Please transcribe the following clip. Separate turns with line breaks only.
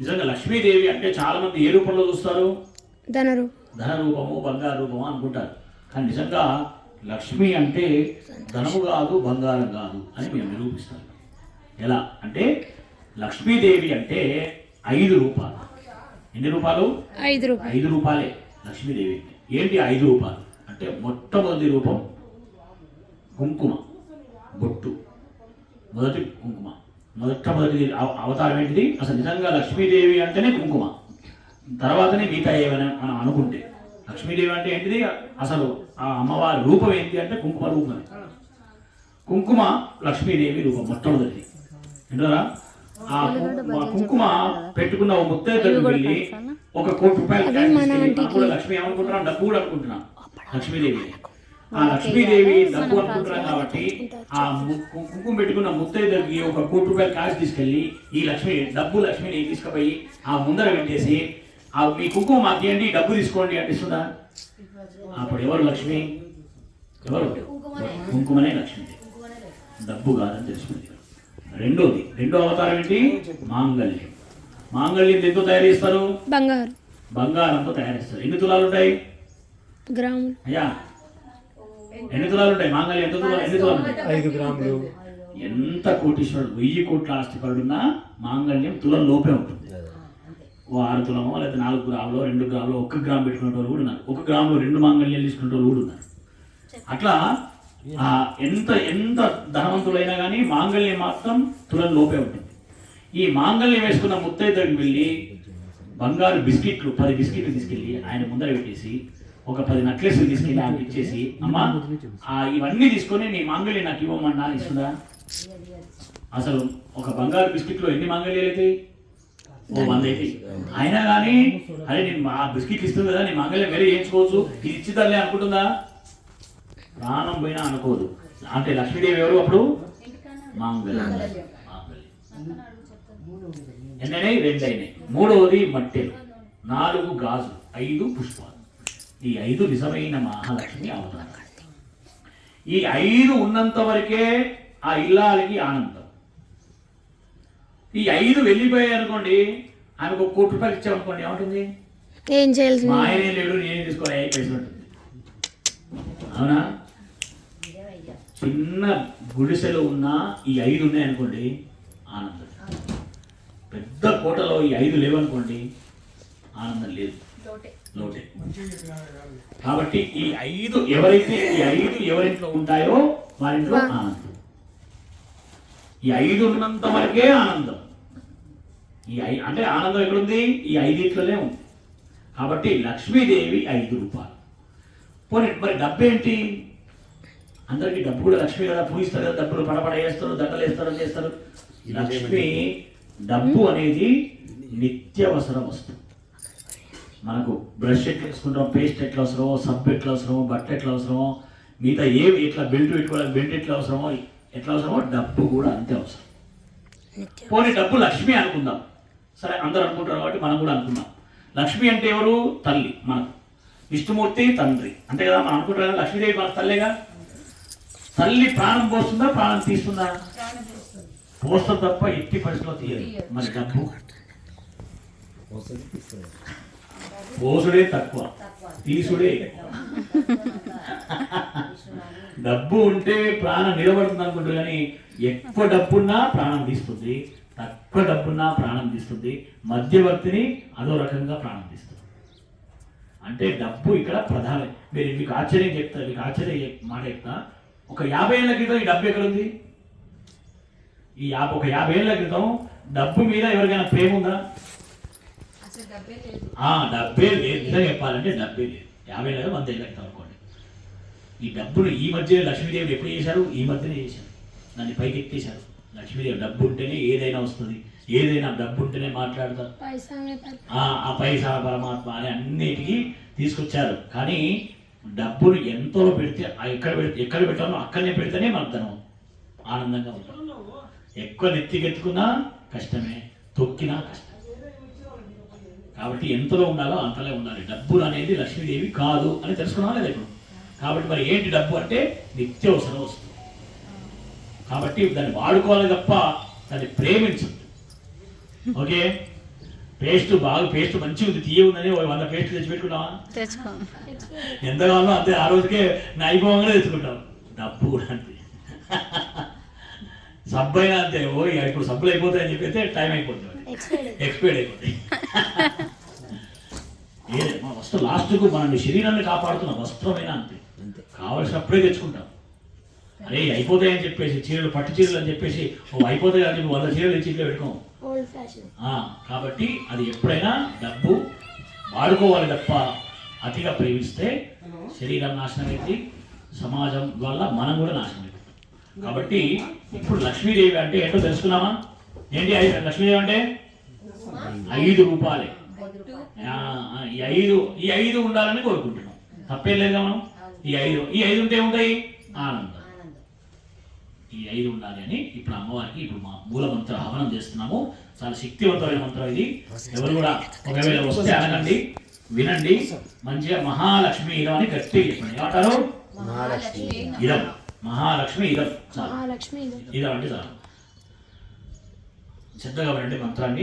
నిజంగా లక్ష్మీదేవి అంటే చాలా మంది ఏ రూపంలో చూస్తారు?
ధనరు
ధన రూపము బంగారు రూపము అనుకుంటారు. కానీ నిజంగా లక్ష్మి అంటే ధనము కాదు బంగారం కాదు అని మేము నిరూపిస్తాం. ఎలా అంటే లక్ష్మీదేవి అంటే ఐదు రూపాలు. ఎన్ని రూపాలు?
ఐదు రూపాయలు
ఐదు రూపాయలే లక్ష్మీదేవి. ఏంటి ఐదు రూపాయలు అంటే మొట్టమొదటి రూపం కుంకుమ. బొట్టు. మొదటి కుంకుమ. మొట్టమొదటి అవ- అవతారం ఏంటిది? అసలు నిజంగా లక్ష్మీదేవి అంటేనే కుంకుమ. తర్వాతనే మిగతా ఏమైనా మనం అనుకుంటే. లక్ష్మీదేవి అంటే ఏంటిది? అసలు ఆ అమ్మవారి రూపం ఏంటి అంటే కుంకుమ రూపమే. కుంకుమ లక్ష్మీదేవి రూపం మొట్టమొదటిది. ఏంటరా ఆ కు- ఆ కుంకుమ పెట్టుకున్న ఓ ముత్తైదుకు వెళ్ళి ఒక కోటి రూపాయలు లక్ష్మి ఏమనుకుంటున్నాం డబ్బు కూడా అనుకుంటున్నాం లక్ష్మీదేవి. ఆ లక్ష్మీదేవి డబ్బు అనుకుంటున్నాం కాబట్టి ఆ కుంకుమ పెట్టుకున్న ముత్తైదుకి ఒక కోటి రూపాయలు కాశ్ తీసుకెళ్ళి ఈ లక్ష్మి డబ్బు లక్ష్మిని తీసుకుపోయి ఆ ముందర పెట్టేసి ఆ మీ కుంకుమ మాకు ఇవ్వండి డబ్బు తీసుకోండి అంటే ఇస్తుందా అప్పుడు ఎవరు లక్ష్మి? ఎవరు? కుంకుమనే లక్ష్మి. డబ్బు కాదని తెలుసుకుంది. రెండోది రెండో అవతారం ఏంటి? మాంగళ్యం. మాంగళ్యం దేంతో తయారు చేస్తారు?
బంగారు.
బంగారంతో తయారు చేస్తారు. ఎన్ని తులాలు ఉంటాయి?
గ్రాములు.
అయ్యా ఎన్ని తులాలు ఉంటాయి? మాంగళ్యం ఎంత తులాలు ఎన్ని తులాలు ఉంటాయి?
ఐదు గ్రాములు.
ఎంత కోటీశ్వరుడు? వెయ్యి కోట్ల ఆస్తిపరుడున్నా మాంగళ్యం తులం లోపే ఉంటుంది. ఓ ఆరు తులమో లేదా నాలుగు గ్రాములో రెండు గ్రాములో ఒక్క గ్రామ్ పెట్టుకునే వాళ్ళు కూడా ఉన్నారు. ఒక గ్రాములో రెండు మాంగళ్యాలు తీసుకునే వాళ్ళు కూడా ఉన్నారు. అట్లా ఆ ఎంత ఎంత ధనవంతులైనా కానీ మాంగళ్యం మాత్రం తులం లోపే ఉంటుంది. ఈ మాంగళ్యం వేసుకున్న ముత్తైదుడికి వెళ్ళి బంగారు బిస్కెట్లు పది బిస్కెట్లు తీసుకెళ్ళి ఆయన ముందర పెట్టేసి ఒక పది నెక్లెస్లు తీసుకెళ్ళి ఆమె ఇచ్చేసి అమ్మా ఇవన్నీ తీసుకొని నీ మాంగళ్యం నాకు ఇవ్వమన్నా ఇస్తుందా? అసలు ఒక బంగారు బిస్కెట్లో ఎన్ని మాంగళ్యాలు అవుతాయి ఓ వంద అయితే. అయినా కానీ అరే నేను ఆ బిస్కెట్ ఇస్తుంది కదా నీ మాంగళ్యం వేరే చేయించుకోవచ్చు. ఇది ఇచ్చిద్దలే అనుకుంటుందా? ప్రాణం పోయినా అనుకోదు. అంటే లక్ష్మీదేవి ఎవరు అప్పుడు? మాంగళ్యం. మాంగళ్యం. ఎన్నైనాయి? రెండైనాయి. మూడవది మట్టెలు. నాలుగు గాజు ఐదు పుష్పాలు. ఈ ఐదు నిజమైన మహాలక్ష్మి అవతారం. ఈ ఐదు ఉన్నంత వరకే ఆ ఇల్లాలకి ఆనందం. ఈ ఐదు వెళ్ళిపోయాయి అనుకోండి ఆమెకు ఒక కోటి రూపాయలు ఇచ్చామనుకోండి ఏమంటుంది?
ఏం చేయాల్సింది
మా ఆయనే లేడు నేనే తీసుకోవాలి అయ్యి పైసలు ఉంటుంది. అవునా? చిన్న గుడిసెలో ఉన్న ఈ ఐదు ఉన్నాయనుకోండి ఆనందం. పెద్ద కోటలో ఈ ఐదు లేవనుకోండి ఆనందం లేదు. కాబట్టి ఈ ఐదు ఎవరైతే ఈ ఐదు ఎవరింట్లో ఉంటాయో వారింట్లో ఆనందం. ఈ ఐదు ఉన్నంత వరకే ఆనందం. ఈ ఐ అంటే ఆనందం ఎక్కడుంది? ఈ ఐదింట్లోనే ఉంది. కాబట్టి లక్ష్మీదేవి ఐదు రూపాయలు. పోనీ మరి డబ్బు ఏంటి అందరికీ డబ్బు కూడా లక్ష్మి కదా పూజిస్తారు కదా డబ్బులు పడపడ వేస్తారు దండలు వేస్తారు చేస్తారు. లక్ష్మి డబ్బు అనేది నిత్యవసర వస్తువు. మనకు బ్రష్ ఎట్లా వేసుకుంటాం పేస్ట్ ఎట్లా అవసరమో సబ్బు ఎట్లా అవసరమో బట్ట ఎట్లా అవసరమో మిగతా ఏవి ఎట్లా బెల్ట్ పెట్టుకోవడానికి బెల్ట్ ఎట్లా అవసరమో ఎట్లా అవసరమో డబ్బు కూడా అంతే అవసరం. పోనీ డబ్బు లక్ష్మి అనుకుందాం. సరే అందరూ అనుకుంటారు కాబట్టి మనం కూడా అనుకుందాం. లక్ష్మి అంటే ఎవరు? తల్లి మనకు. విష్ణుమూర్తి తండ్రి. అంతే కదా మనం అనుకుంటారు కదా లక్ష్మీదేవి మన తల్లేగా? తల్లి ప్రాణం పోస్తుందా ప్రాణం తీస్తుందా? పోస్తుంది తప్ప ఎట్టి పరిస్థితిలో తీయదు. మరి డబ్బు? పోసుడే తక్కువ తీసుడే డబ్బు ఉంటే ప్రాణం నిలబడుతుంది అనుకుంటారు కానీ ఎక్కువ డబ్బున్నా ప్రాణం తీస్తుంది తక్కువ డబ్బున్నా ప్రాణం తీస్తుంది మధ్యవర్తిని అదో రకంగా ప్రాణం తీస్తుంది. అంటే డబ్బు ఇక్కడ ప్రధానం మీరు మీకు ఆశ్చర్యం చెప్తా మీకు ఆశ్చర్యం మాట చెప్తా. ఒక యాభై ఏళ్ళ క్రితం ఈ డబ్బు ఎక్కడ ఉంది ఈ యాభై ఒక యాభై ఏళ్ళ క్రితం డబ్బు మీద ఎవరికైనా ప్రేమ ఉందా? డబ్బే లేదు. నిజంగా చెప్పాలంటే డబ్బే లేదు. యాభై లేదు వంద ఏళ్ళ క్రితం అనుకోండి ఈ డబ్బును ఈ మధ్య లక్ష్మీదేవి ఎప్పుడు చేశారు? ఈ మధ్యనే చేశారు. దాన్ని పైకి ఎత్తేశారు లక్ష్మీదేవి డబ్బు ఉంటేనే ఏదైనా వస్తుంది. ఏదైనా డబ్బు ఉంటేనే మాట్లాడతారు. ఆ పైసా పరమాత్మ అని అన్నిటికీ తీసుకొచ్చారు. కానీ డబ్బును ఎంతలో పెడితే ఆ ఎక్కడ పెడితే ఎక్కడ పెట్టాలో అక్కడనే పెడితేనే మనకు ధనం ఆనందంగా ఉంటాం ఎక్కువ నెత్తికెత్తుకున్నా కష్టమే. తొక్కినా కష్టం. కాబట్టి ఎంతలో ఉండాలో అంతలో ఉండాలి డబ్బులు అనేది లక్ష్మీదేవి కాదు అని తెలుసుకున్నావా లేదా ఇప్పుడు? కాబట్టి మరి ఏంటి డబ్బు అంటే నిత్యవసరం వస్తుంది కాబట్టి దాన్ని వాడుకోవాలి తప్ప దాన్ని ప్రేమించద్దు. ఓకే? పేస్ట్ బాగా పేస్ట్ మంచిగా ఉంది తీయ ఉందని వంద పేస్ట్ తెచ్చి పెట్టుకున్నావా?
తెచ్చుకోం
ఎంత కావాలో అంతే ఆ రోజుకే నా అయిపోగానే తెచ్చుకుంటాం డబ్బు కూడా అంతే. సబ్బు అయినా అంతే. ఓ ఇప్పుడు సబ్బులు అయిపోతాయని చెప్పి అయితే టైం అయిపోతుంది ఎక్స్పైర్డ్ అయిపోతాయి. వస్త్రం లాస్ట్కు మన శరీరాన్ని కాపాడుతున్న వస్త్రమైనా అంతే. కావలసినప్పుడే తెచ్చుకుంటాం. అరే అయిపోతాయని చెప్పేసి చీరలు పట్టు చీరలు అని చెప్పేసి ఓ అయిపోతాయి అని చెప్పి వంద చీరలు ఇచ్చి ఇంట్లో పెట్టుకోం
ఓల్డ్ ఫ్యాషన్
ఆ, కాబట్టి అది ఎప్పుడైనా డబ్బు వాడుకోవాలి తప్ప అతిగా ప్రేమిస్తే శరీరం నాశనం అయింది సమాజం వల్ల మనం కూడా నాశనం అవుతుంది కాబట్టి ఇప్పుడు లక్ష్మీదేవి అంటే ఏంటో తెలుసుకున్నామా ఏంటి ఐదు లక్ష్మీదేవి అంటే? ఐదు రూపాయలే. ఈ ఐదు ఈ ఐదు ఉండాలని కోరుకుంటున్నాం. తప్పేం లేదు మనం? ఈ ఐదు ఈ ఐదు ఉంటే ఉంటాయి ఆనందం. ఈ ఐదు ఉండాలి అని ఇప్పుడు అమ్మవారికి ఇప్పుడు మా మూల మంత్ర హవనం చేస్తున్నాము. చాలా శక్తివంతమైన మంత్రం ఇది. ఎవరు కూడా ఒకవేళ వస్తే అనకండి వినండి. మంచిగా మహాలక్ష్మి ఇదం అని గట్టిగా చెప్పండి. ఏమంటారు? ఇదం. మహాలక్ష్మి ఇదం. చాలు.
మహాలక్ష్మి ఇది.
ఇదం అంటే చాలు. శ్రద్ధగా వినండి మంత్రాన్ని.